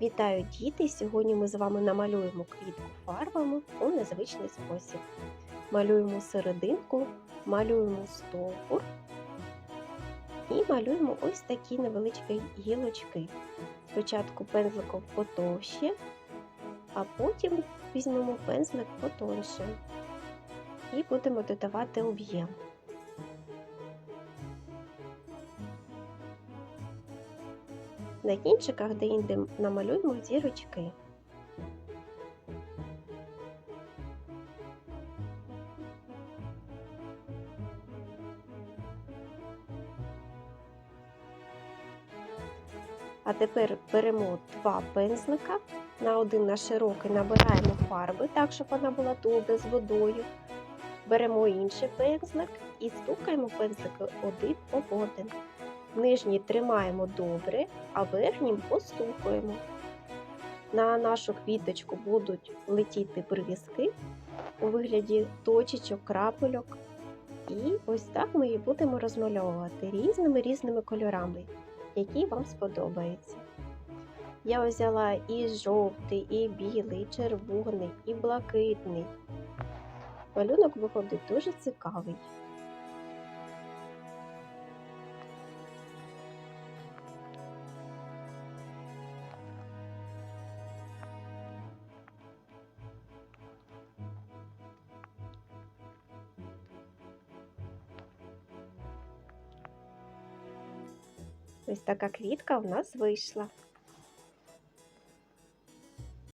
Вітаю діти! Сьогодні ми з вами намалюємо квітку фарбами у незвичний спосіб. Малюємо серединку, малюємо стовбур і малюємо ось такі невеличкі гілочки. Спочатку пензликом потовще, а потім візьмемо пензлик потонше і будемо додавати об'єм. На кінчиках де-інде намалюємо зірочки. А тепер беремо два пензлика, на один на широкий набираємо фарби, так, щоб вона була добре з водою. Беремо інший пензлик і стукаємо пензлики один об один. Нижній тримаємо добре, а верхнім постукуємо. На нашу квіточку будуть летіти бризки у вигляді точечок, крапельок. І ось так ми її будемо розмальовувати різними різними кольорами, які вам сподобаються. Я взяла і жовтий, і білий, і червоний, і блакитний. Малюнок виходить дуже цікавий. Ось така квітка в нас вийшла.